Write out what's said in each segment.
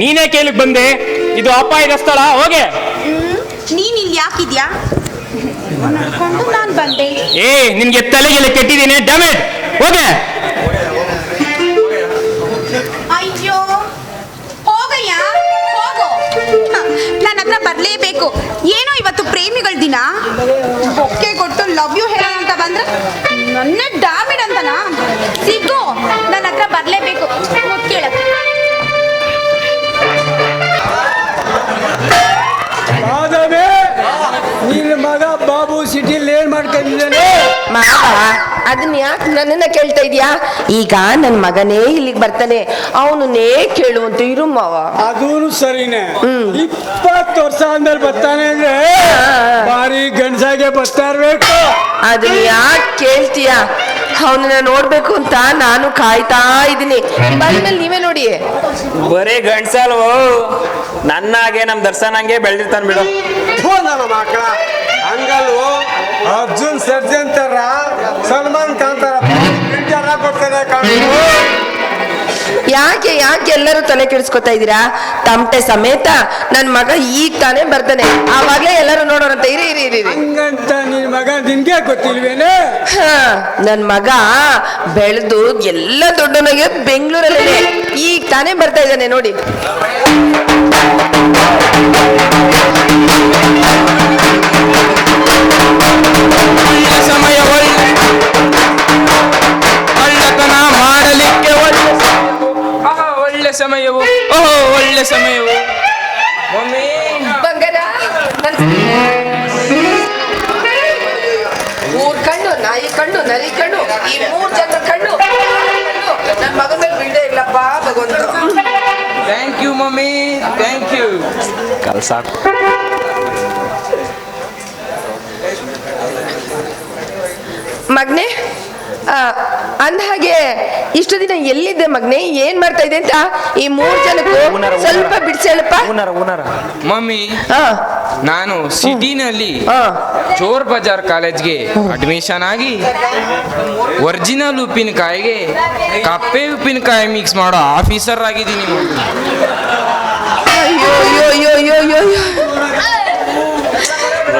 ನೀನೇ ಕೇಳಕ್ ಬಂದೆ. ಇದು ಅಪಾಯದ ಸ್ಥಳ ಹೋಗೆ. ನೀನ್ ಇಲ್ಲಿ ಯಾಕಿದ್ಯಾ? ನಡ್ಕೊಂಡು ನಾನ್ ಬಂದೆ. ಏ ನಿನ್ಗೆ ತಲೆಗೆಲ್ಲ ಕೆಟ್ಟಿದ್ದೀನಿ ಡ್ಯಾಮೇಜ್ ಹೋಗೆ. ಅಯ್ಯೋ ಹೋಗಯ್ಯ ಹೋಗು. ನನ್ನ ಹತ್ರ ಬರ್ಲೇಬೇಕು. ಏನೋ ಇವತ್ತು ಪ್ರೇಮಿಗಳ ದಿನ? ಬೊಕ್ಕೆ ಕೊಟ್ಟು ಲವ್ ಯು ಹೇಳೋಣ ಅಂತ ಬಂದ್ರೆ ನನ್ನ ಡಾಮಿಡ್ ಅಂತನಾ? ಸಿಗು. ಮಾವ ಅದನ್ನ ಯಾಕೆ ನನ್ನನ್ನ ಕೇಳ್ತಾ ಇದೀಯಾ? ಈಗ ನನ್ನ ಮಗನೇ ಇಲ್ಲಿಗೆ ಬರ್ತಾನೆ. ಅವನು ನೇ ಅಂತ ಇರು ಮಾವ. ಅದೂ ಸರಿನೇ. ಇಪ್ಪತ್ತು ವರ್ಷ ಅಂದ್ರೆ ಬರ್ತಾನೆ ಅಂದ್ರೆ ಭಾರಿ ಗಂಡಸಾಗೆ ಬರ್ತಾ ಇರ್ಬೇಕು. ಅದನ್ನ ಯಾಕೆ ಕೇಳ್ತೀಯ? ಅವನನ್ನ ನೋಡ್ಬೇಕು ಅಂತ ನಾನು ಕಾಯ್ತಾ ಇದ್ದೀನಿ. ಬಂದ್ಮೇಲೆ ನೀವೇ ನೋಡಿ. ಬರೀ ನನ್ನ ನನ್ನಾಗೆ ನಮ್ ದರ್ಶನಂಗೆ ಬೆಳೆದಿರ್ತಾನೆ ಬಿಡು. ಥು, ನನ್ನ ಮಕ್ಕಳ. ಓ ಅರ್ಜುನ್ ಸರ್ಜನ್ ತರ ಸಲ್ಮಾನ್ ಖಾನ್ ತರ. ಪಿಕ್ಚರ್ ಕೊಡ್ತಾರೆ ಕಾಣು ಯಾಕೆ ಯಾಕೆ ಎಲ್ಲರೂ ತಲೆ ಕೆಡಿಸ್ಕೊತಾ ಇದ್ದೀರಾ? ತಮಟೆ ಸಮೇತ ನನ್ ಮಗ ಈಗ ತಾನೇ ಬರ್ತಾನೆ. ಆವಾಗಲೇ ಎಲ್ಲರೂ ನೋಡೋರಂತ. ಇರಿ ಇರಿ ಇರಿ. ಹಂಗಂತ ನಿನ್ ಮಗ ನಿನ್ಗೆ ಗೊತ್ತಿಲ್ವೇನೆ? ಹಾ, ನನ್ ಮಗ ಬೆಳೆದು ಎಲ್ಲ ದೊಡ್ಡನಾಗೆ ಬೆಂಗಳೂರಲ್ಲೇ ಈಗ ತಾನೇ ಬರ್ತಾ ಇದ್ದಾನೆ ನೋಡಿ. ಸಮಯವು. ಓಹೋ ಒಳ್ಳೆ ಸಮಯವು. ಮಮ್ಮಿ. ಬಂಗಾರ ಮೂರ್ ಕಣ್ಣು ನಾಯಿ ಕಣ್ಣು ನರಿ ಕಣ್ಣು ಈ ಮೂರ್ ಜನ ಕಣ್ಣು. ನನ್ನ ಮಗನ ಮೇಲೆ ಬಿಡೇ ಇಲ್ಲಪ್ಪ ಭಗವಂತ. Thank you mummy. Thank you ಕಲ್ಸ. ಮಗ್ನೆ ಹಾಗೆ ಇಷ್ಟು ದಿನ ಎಲ್ಲಿದ್ದೆ ಮಗ್ನೆ? ಏನ್ ಮಾಡ್ತಾ ಇದೆ ಅಂತ ಈ ಮೂರ್ ಜನಕ್ಕೂ ಸ್ವಲ್ಪ. ಬಿಡ್ಸೇಳಪ್ಪ. ಮಮ್ಮಿ ನಾನು ಸಿಟಿನಲ್ಲಿ ಹಾ. ಚೋರ್ ಬಜಾರ್ ಕಾಲೇಜ್ಗೆ ಅಡ್ಮಿಷನ್ ಆಗಿ ಒರಿಜಿನಲ್ ಉಪ್ಪಿನಕಾಯಿಗೆ ಕಪ್ಪೆ ಉಪ್ಪಿನಕಾಯಿ ಮಿಕ್ಸ್ ಮಾಡೋ ಆಫೀಸರ್ ಆಗಿದ್ದೀನಿ ಅಯ್ಯೋ ಅಯ್ಯೋ ಅಯ್ಯೋ ಅಯ್ಯೋ ಅಯ್ಯೋ ಅಯ್ಯೋ.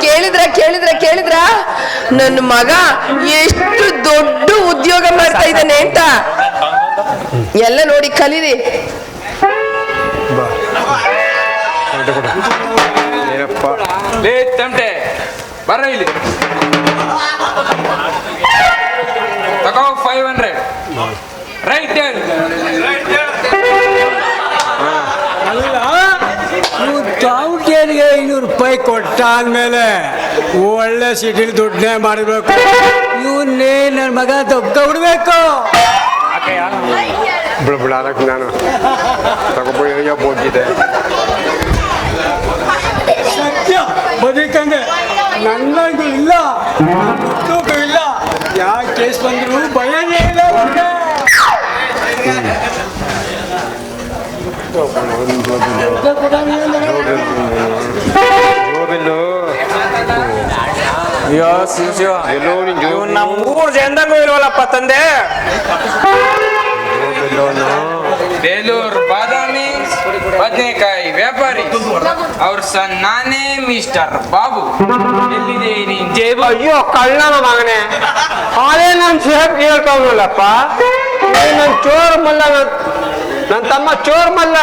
ಕೇಳಿದ್ರ ಕೇಳಿದ್ರ ಕೇಳಿದ್ರ? ನನ್ನ ಮಗ ಎಷ್ಟು ದೊಡ್ಡ ಉದ್ಯೋಗ ಮಾಡ್ತಾ ಇದ್ದಾನೆ ಅಂತ. ಎಲ್ಲ ನೋಡಿ ಕಲೀರಿ. ಬರ ಇಲ್ಲಿ. ತಗೋ ಫೈವ್ ಹಂಡ್ರೆಡ್ ರೈಟ್ ನೀವು ದಾವಣಗೆರೆಗೆ ಐನೂರು ರೂಪಾಯಿ ಕೊಟ್ಟ ಆದ್ಮೇಲೆ ಒಳ್ಳೆ ಸಿಟಿಲಿ ದುಡ್ಡನ್ನೇ ಮಾಡಬೇಕು ಇವನ್ನೇ ನನ್ನ ಮಗ ದೊಡ್ಡ ಬಿಡ್ಬೇಕು ಬಿಡ ಬಿಡ ಅದಕ್ಕೆ ನಾನು. ತಗೊಬೋಗಿ ಹೋಗಿದೆ ಸತ್ಯ ಬದುಕಂಗೆ. ನನ್ನದು ಇಲ್ಲ ಇಲ್ಲ. ಯಾವ ಕೇಸ್ ಬಂದ್ರು ಭಯನೇ ಇಲ್ಲ ಅವ್ನಿಗೆ. ಅಯ್ಯೋ ಶಿವ ಎಲ್ಲೋ ನಮ್ಮ ಮೂರ್ ಜನದಂಗೂ ಇಲ್ವಲ್ಲಪ್ಪ ತಂದೆ? ಬೇಲೂರು ಬಾದಾಮಿ ಬದನೆಕಾಯಿ ವ್ಯಾಪಾರಿ. ಅವ್ರ ಸನ್ ನಾನೇ ಮಿಸ್ಟರ್ ಬಾಬು. ಎಲ್ಲಿದೆ ನೀನ್ ಜೇಬು? ಅಯ್ಯೋ ಕಳ್ಳನ ಮಗನೇ. ಅದೇ ನನ್ನ ಸೇಫ್ ಹೇಳ್ಕೊಂಡ್ರಲ್ಲಪ್ಪ ನನ್ನ ಚೋರ್ ಮಲ್ಲ ನನ್ನ ತಮ್ಮ ಚೋರ್ ಮಲ್ಲ.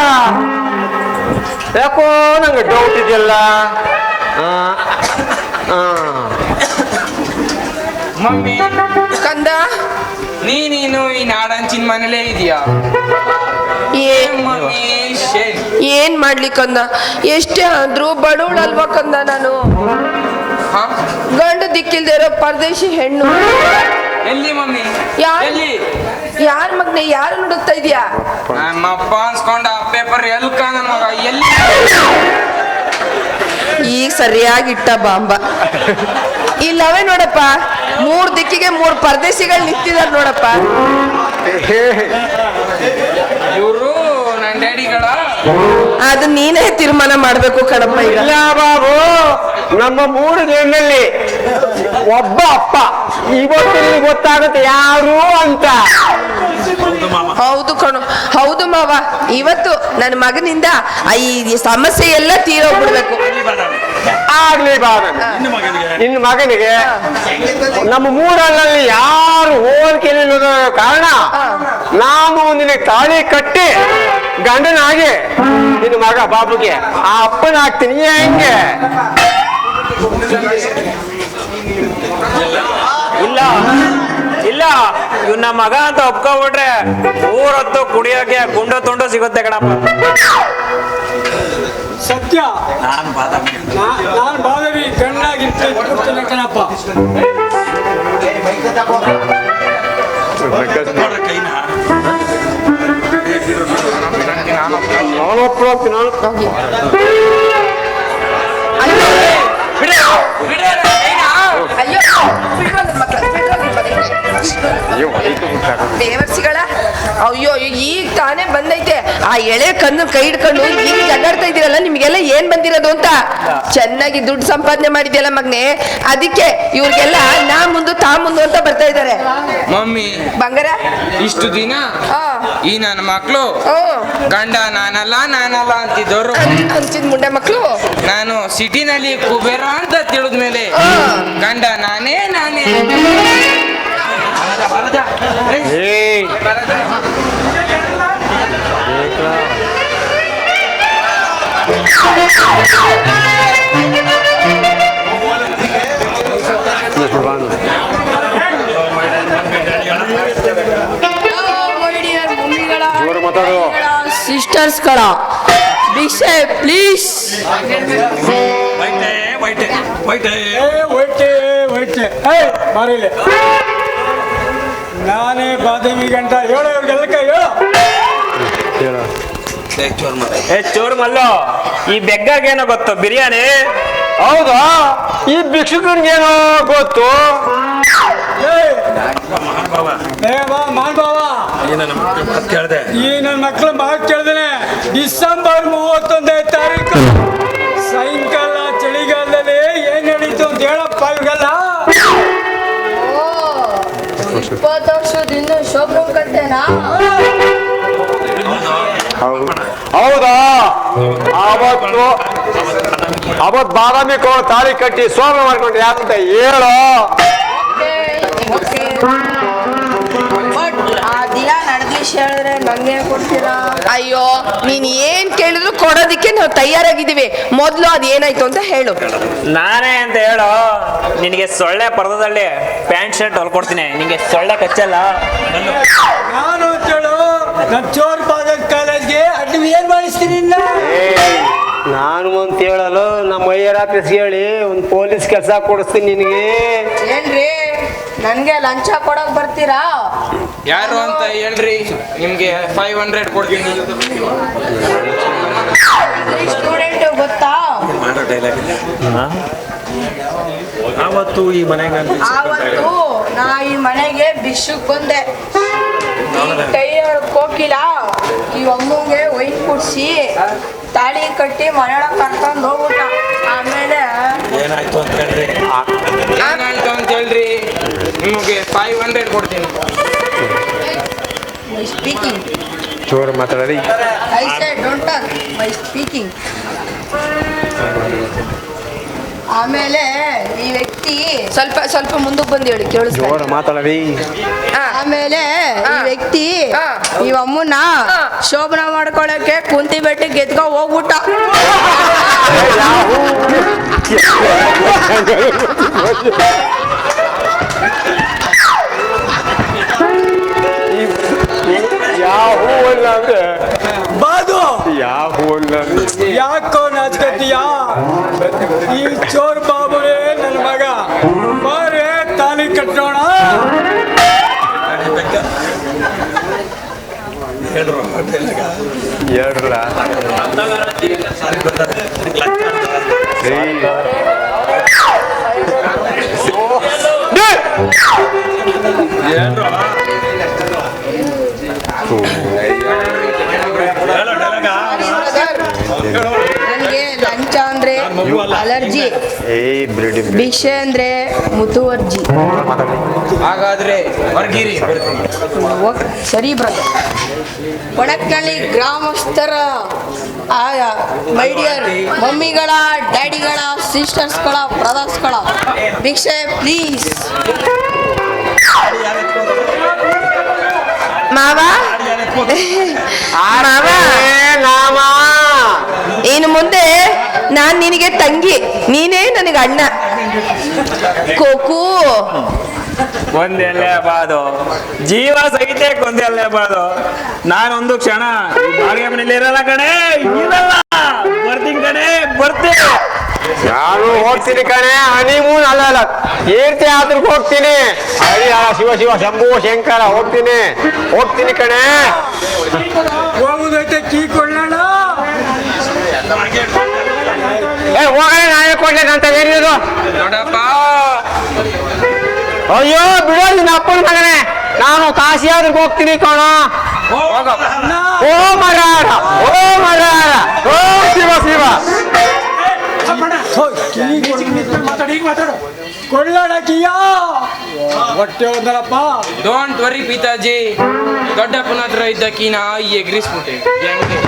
ಯಾಕೋ ನಂಗೆ ಡೌಟ್ ಇದೆಯಲ್ಲ? ಆ, ಆ. ಮಮ್ಮಿ. ಕಂದ? ನೀನೇನು ಈ ನಾಡಂಚಿನ ಮನೇಲೇ ಇದೆಯಾ? ಏನ್ ಮಾಡ್ಲಿ ಕಂದ? ಎಷ್ಟೇ ಆದ್ರೂ ಬಡವಳಲ್ವಾ ಕಂದ ನಾನು? ಗಂಡು ದಿಕ್ಕಿಲ್ದೇ ಇರೋ ಪರದೇಶಿ ಹೆಣ್ಣು. ಎಲ್ಲಿ ಮಮ್ಮಿ? ಯಾರ್ ಎಲ್ಲಿ? ಯಾರ ಮಗ್ನೆ? ಯಾರು ನೋಡುತ್ತಾ ಇದೀಯಾ? ನಮ್ಮಪ್ಪ ಅನ್ಸ್ಕೊಂಡ ಪೇಪರ್ ಎಲ್ಲಿ ನನ್ನ ಮಗ? ಎಲ್ಲಿ? ಈಗ ಸರಿಯಾಗಿ ಇಟ್ಟ ಬಾಂಬ. ಇಲ್ಲವೇ ನೋಡಪ್ಪ. ಮೂರ್ ದಿಕ್ಕಿಗೆ ಮೂರ್ ಪರದೇಶಿಗಳು ನಿಂತಿದಾರ ನೋಡಪ್ಪ. ಇವರು ನನ್ನ ಡ್ಯಾಡಿಗಳ. ಅದು ನೀನೇ ತೀರ್ಮಾನ ಮಾಡ್ಬೇಕು ಕಣಪ್ಪ ಈಗ. ಇಲ್ಲ ಬಾಬು ನಮ್ಮ ಮೂರು ಜನರಲ್ಲಿ ಒಬ್ಬ ಅಪ್ಪ. ಇವತ್ತು ಗೊತ್ತಾಗುತ್ತೆ ಯಾರು ಅಂತ. ಹೌದು ಕಣು ಹೌದು ಮಾವ. ಇವತ್ತು ನನ್ನ ಮಗನಿಂದ ಈ ಸಮಸ್ಯೆ ಎಲ್ಲ ತೀರೋಗ್ಬಿಡ್ಬೇಕು ಆಗ್ಲಿ ಬಾ ನಿನ್ನ ಮಗನಿಗೆ? ನಮ್ಮ ಮೂರಲ್ಲಿ ಯಾರು ಹೋಲಿಕೆ ಕಾರಣ ನಾನು ನಿನಗೆ ತಾಳಿ ಕಟ್ಟಿ ಗಂಡನಾಗಿ ನಿನ್ನ ಮಗ ಬಾಬುಗೆ ಆ ಅಪ್ಪನ ಹಾಕ್ತೀನಿ ಹೆಂಗೆ? ಇಲ್ಲ ಇಲ್ಲ. ಇವ್ ನಮ್ಮ ಮಗ ಅಂತ ಒಪ್ಕೊಬಿಟ್ರೆ ಊರೊತ್ತು ಕುಡಿಯೋಕೆ ಗುಂಡ ತುಂಡ ಸಿಗುತ್ತೆ ಕಣಪ್ಪ. ಸತ್ಯ ನಾನು ಬಾದವಿ ಕಣ್ಣಾಗಿರ್ತೇನೆ ಕಣಪ್ಪ ನಾನು ಒಪ್ಕೊಳ್ತೀನಿ ನಾನು ಅಯ್ಯೋ ಬಿಡ್ರೋ ನನ್ ಮಕ್ಳ, ಬಿಡ್ರೋ ನನ್ ಮಗನ್ನ. ದೇವರ್ಸಿಗಳ ಅಯ್ಯೋ ಈಗ ತಾನೇ ಬಂದೈತೆ. ಆ ಎಳೆ ಕಣ್ಣು ಕೈ ಹಿಡ್ಕೊಂಡು ಈಗ ಜಗಾಡ್ತಾ ಇದೀರಲ್ಲ ನಿಮ್ಗೆಲ್ಲ ಏನ್ ಬಂದಿರೋದು ಅಂತ? ಚೆನ್ನಾಗಿ ದುಡ್ಡು ಸಂಪಾದನೆ ಮಾಡಿದ್ಯಲ್ಲ ಮಗ್ನೆ. ಅದಕ್ಕೆ ಇವ್ರಿಗೆಲ್ಲ ನಾ ಮುಂದು ತಾ ಮುಂದು ಅಂತ ಬರ್ತಾ ಇದಾರೆ ಮಮ್ಮಿ ಬಂಗಾರ? ಇಷ್ಟು ದಿನ ಆ, ಈ ನನ್ನ ಮಕ್ಕಳು ಓ, ಗಂಡ ನಾನಲ್ಲ ನಾನಲ್ಲ ಅಂತಿದ್ದವರು ಮುಂಡೆ ಮಕ್ಳು? ನಾನು ಸಿಟಿನಲ್ಲಿ ಕುಬೇರ ಅಂತ ತಿಳಿದ್ಮೇಲೆ. ಗಂಡ ನಾನೇ ನಾನೇ. ಸಿಸ್ಟರ್ಸ್ಗಳ ಭಿಕ್ಷೆ ಪ್ಲೀಸ್. ಏ ಹೊಟ್ಟೆ ಹೊಟ್ಟೆ ಏ ಬಾರಿಲೆ. ನಾನೇ ಬಾದಾಮಿ ಗಂಟ ಹೇಳು ಇವ್ರಿಗೆಲ್ಲ ಕೈ ಹೇಳು. ಏ ಚೋರ್ ಮಲ್ಲೋ. ಈ ಬೆಗ್ಗಾಗೇನ ಗೊತ್ತು ಬಿರಿಯಾನಿ? ಹೌದಾ? ಈ ಭಿಕ್ಷುಕನ್ಗೇನೋ ಗೊತ್ತು? ಏ ಏ ಬಾ ಕೇಳಿದೆ ಈ ನನ್ನ ಮಕ್ಳು ಮಾತು ಕೇಳ್ದೇನೆ. ಡಿಸೆಂಬರ್ ಮೂವತ್ತೊಂದನೇ ತಾರೀಕು. ಸಾಯಂಕಾಲ ಇಪ್ಪತ್ತು ವರ್ಷದಿಂದ ಶೋಭ್ರ ಕಟ್ಟೆನಾ ಹೌದಾ ಅವತ್ತು ಅವತ್ ಬಾದಾಮಿ ಕೋಳ ತಾಳಿ ಕಟ್ಟಿ ಸೋಮ ಮಾಡ್ಕೊಂಡು ಯಾಕಂತ ಹೇಳು ವಿಷಯ ಹೇಳಿದ್ರೆ ನಂಗೆ ಕೊಡ್ತೀರಾ? ಅಯ್ಯೋ ನೀನ್ ಏನ್ ಕೇಳಿದ್ರು ಕೊಡೋದಿಕ್ಕೆ ನಾವು ತಯಾರಾಗಿದ್ದೀವಿ. ಮೊದ್ಲು ಅದ್ ಏನಾಯ್ತು ಅಂತ ಹೇಳು. ನಾನೇ ಅಂತ ಹೇಳು. ನಿನಗೆ ಸೊಳ್ಳೆ ಪರ್ದದಲ್ಲಿ ಪ್ಯಾಂಟ್ ಶರ್ಟ್ ಹೊಲ್ಕೊಡ್ತೀನಿ. ನಿನಗೆ ಸೊಳ್ಳೆ ಕಚ್ಚಲ್ಲ. ನಾನು ಕೇಳು ನನ್ನ ಚೋರ್ ಪಾದ ಕಾಲೇಜ್ಗೆ ಅಡ್ಡಿ ಏನ್ ಮಾಡಿಸ್ತೀನಿ? ನಾನು ಅಂತ ಹೇಳಲು ನಮ್ಮ ಅಯ್ಯರ ಆಫೀಸ್ ಹೇಳಿ ಒಂದು ಪೊಲೀಸ್ ಕೆಲಸ ಕೊಡಿಸ್ತೀನಿ ನಿನಗೆ. ಏನ್ರಿ? ನನ್ಗೆ ಲಂಚ ಕೊಡಕ್ ಬರ್ತೀರಾ? ಯಾರು ಅಂತ ಹೇಳ್ರಿ? ನಿಮ್ಗೆ ಫೈವ್ ಹಂಡ್ರೆಡ್ ಕೊಡ್ತೀನಿ. ಸ್ಟೂಡೆಂಟ್ ಗೊತ್ತಾ? ಅವತ್ತು ಈ ಮನೆಗೆ ಆವತ್ತು ನಾ ಈ ಮನೆಗೆ ಬಿಶುಕ್ ಬಂದೆ ಕೈ ಕೋಕಿಲ ಈ ಅಮ್ಮಂಗೆ ವೈನ್ ಕುಡ್ಸಿ ತಾಳಿ ಕಟ್ಟಿ ಮನೆಯೊಳಗೆ ಕರ್ಕೊಂಡು ಹೋಗ್ಬಿಟ್ಟ. ಆಮೇಲೆ ಏನಾಯ್ತು ಅಂತ ಹೇಳ್ರಿ? ಏನಾಯ್ತು ಅಂತ ಹೇಳ್ರಿ? ನಿಮಗೆ ಫೈವ್ ಹಂಡ್ರೆಡ್ ಕೊಡ್ತೀನಿ. ಸ್ಪೀಕಿಂಗ್ ಜೋರು ಮಾತಾಡಿ I side don't talk my speaking ಆಮೇಲೆ ಈ ವ್ಯಕ್ತಿ ಸ್ವಲ್ಪ ಸ್ವಲ್ಪ ಮುಂದಕ್ಕೆ ಬಂದು ಹೇಳಿ ಕೇಳಿ ಜೋರು ಮಾತಾಡಿ ಆಮೇಲೆ ಈ ವ್ಯಕ್ತಿ ಈ ಅಮ್ಮನ ಶೋಭನ ಮಾಡ್ಕೊಳಕ್ಕೆ ಕುಂತಿ ಬೆಟ್ಟಕ್ಕೆ ಎತ್ಕೊ ಹೋಗ್ಬಿಟ್ಟ. ಹೂವಲ್ಲ ಅಂದ್ರೆ ಬಾದು! ಯಾವ ಹೂವಲ್ಲ ಯಾಕೋ ನಾಚ್ಕತ್ತೀಯಾ? ಈ ಚೋರ್ ಬಾಬುರೇ ನನ್ನ ಮಗ. ಬಾರೆ ತಾಲಿ ಕಟ್ಟೋಣ ಹೇಳ್ರಲ್ಲ. ನನಗೆ ಲಂಚ ಅಂದ್ರೆ ಅಲರ್ಜಿ. ಭಿಕ್ಷೆ ಅಂದ್ರೆ ಮುತುವರ್ಜಿ. ಹಾಗಾದ್ರೆ ಹೊರ್ಗಿರಿ ಸರಿ ಬ್ರದರ್ ಒಣಕಳ್ಳಿ ಗ್ರಾಮಸ್ಥರ ಮೈಡಿಯರ್ ಮೈ ಡಿಯರ್ ಮಮ್ಮಿಗಳ ಡ್ಯಾಡಿಗಳ ಸಿಸ್ಟರ್ಸ್ಗಳ ಬ್ರದರ್ಸ್ಗಳ ಭಿಕ್ಷೆ ಪ್ಲೀಸ್. ಮಾವ? ಮಾವ. ಇನ್ನು ಮುಂದೆ ನಾನ್ ನಿನಗೆ ತಂಗಿ. ನೀನೇ ನನಗೆ ಅಣ್ಣ. ಕೋಕು. ಒಂದೆಲ್ಲೇ ಬಾದು. ಜೀವ ಸಹಿತ ಒಂದೆಲ್ಲೇ ಬಾದು. ನಾನೊಂದು ಕ್ಷಣ ಬಾಡಿಗೆ ಮನೇಲಿ ಇರಲ್ಲ ಕಣೆ ಇರಲ್ಲ. ಬರ್ತೀನಿ ಕಣೆ ಬರ್ತೀನಿ. ನಾನು ಹೋಗ್ತೀನಿ ಕಣೆ ಹನಿಮೂನ್ ಅಲ್ಲ ಅಲ್ಲ. ಏರ್ತಿ ಆದ್ರೂ ಹೋಗ್ತೀನಿ. ಹರಿ ಶಿವ ಶಿವ ಶಂಭು ಶಂಕರ ಹೋಗ್ತೀನಿ. ಹೋಗ್ತೀನಿ ಕಣೆ. ಹೋಗುದೈತೆ ಕೀ ಕೊಳ್ಳೋಣ ಏ ಹೋಗಣೆ ನಾನೇ ಕೊಡ್ಲೇನಂತ ಏನಿದು ನೋಡಪ್ಪ. ಅಯ್ಯೋ ಬಿಡೋದು ನಿನ್ನ ಅಪ್ಪನ ಮಗನೇ. ನಾನು ಕಾಶಿ ಆದ್ರೂ ಹೋಗ್ತೀನಿ ಕಣ. ಓ ಮರಾಡ ಓ ಮರಾಡ ಓ ಶಿವ ಶಿವ. ಕೊಳ್ಳೋಣ ಕೀಯಾ ಹೊಟ್ಟೆ ಹೋದರಪ್ಪ ಡೋಂಟ್ ವರಿ ಪಿತಾಜಿ ದೊಡ್ಡಪ್ಪನ ಹತ್ರ ಇದ್ದ ಕೀನ ಎಗ್ರಿಸ್ಬಿಟ್ಟೆ ಹೆಂಗೆ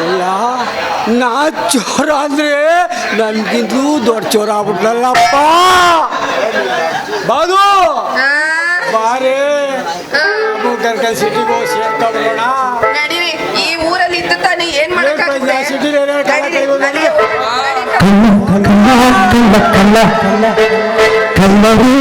ಅಲ್ಲ ನಾ ಚೋರ ಅಂದ್ರೆ ನನ್ಗಿಂತಲೂ ದೊಡ್ಡ ಚೋರ ಆಗ್ಬಿಟ್ಲಲ್ಲಪ್ಪ. ಬಾದು. ಬಾರೇ. ಕರ್ಕೊಂಡು ಸಿಟಿಗೆ ಹೋಗಿ ಸೇರ್ಕೊಂಡ್ಬಿಡೋಣ ನಡೀರಿ ಈ ಊರಲ್ಲಿ ಇದ್ದು ತಾನೇ ಏನ್ ಮಾಡಕ್ಕಾಗುತ್ತೆ? ಸಿಟಿಲಿ ಏನಾರು ಕಾಲ ನಡೀರಿ,